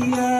Yeah.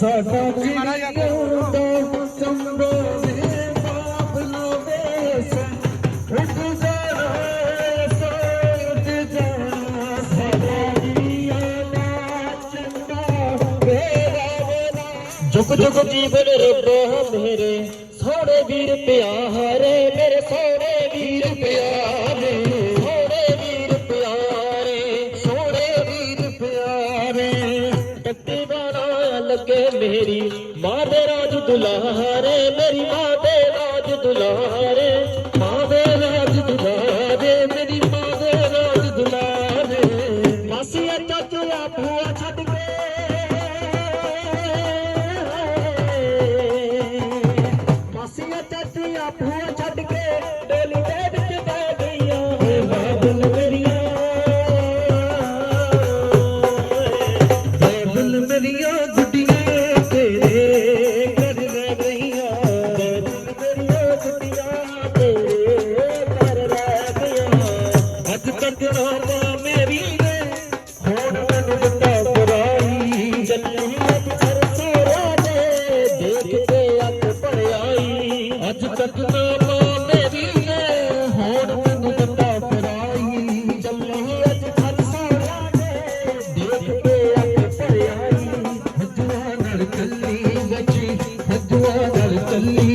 ਸਾਡਾ ਜੀਉ ਦਾ ਚੰਬੇ ਦੇ ਬਾਬਲੋ ਦੇਸ ਉੱਡ ਜੁਗ ਜੁਗ ਜੀਵਨ ਰੱਬਾ ਮੇਰੇ, ਸੋਹਣੇ ਵੀਰ ਪਿਆਰੇ ਮੇਰੇ, ਸੋਹਣੇ ਵੀਰ ਪਿਆਰੇ, ਸੋਹਣੇ ਵੀਰ ਪਿਆਰੇ, ਸੋਹਣੇ ਵੀਰ ਪਿਆਰੇ ਟੱਕੇ ਮੇਰੀ ਮਾਂ ਦੇ ਰਾਜ ਦੁਲਾਰੇ, ਮੇਰੀ ਮਾਂ ਦੇ ਰਾਜ ਦੁਲਾਰੇ, ਮਾਂ ਦੇ ਰਾਜ ਦੁਲਾਰੇ, ਮੇਰੀ ਮਾਂ ਦੇ ਰਾਜ ਦੁਲਾਰੇ। ਮਾਸੀਆ ਚਾਚਾ ਭੂਆ ਛੱਡ ਕੇ। ਮਾਸੀਆ ਚਾਚੀਆਂ ਭੂਆ ਛੱਡ ਕੇ। ਅੱਜ ਤੱਕ ਨਾ ਮੇਰੀ ਨੇ ਹੁਣ ਮੈਨੂੰ ਦਿੱਤਾ ਬੁਰਾਈ ਚੱਲੀ ਅੱਜ ਘਰ ਸੋਰਾ ਦੇ ਦੇਖ ਕੇ ਅੱਖ ਭਰਿਆਈ। ਹੱਜੂਆਂ ਨਾਲ ਚੱਲੀ ਗੱਜੀ ਹੱਜੂਆਂ ਨਾਲ ਚੱਲੀ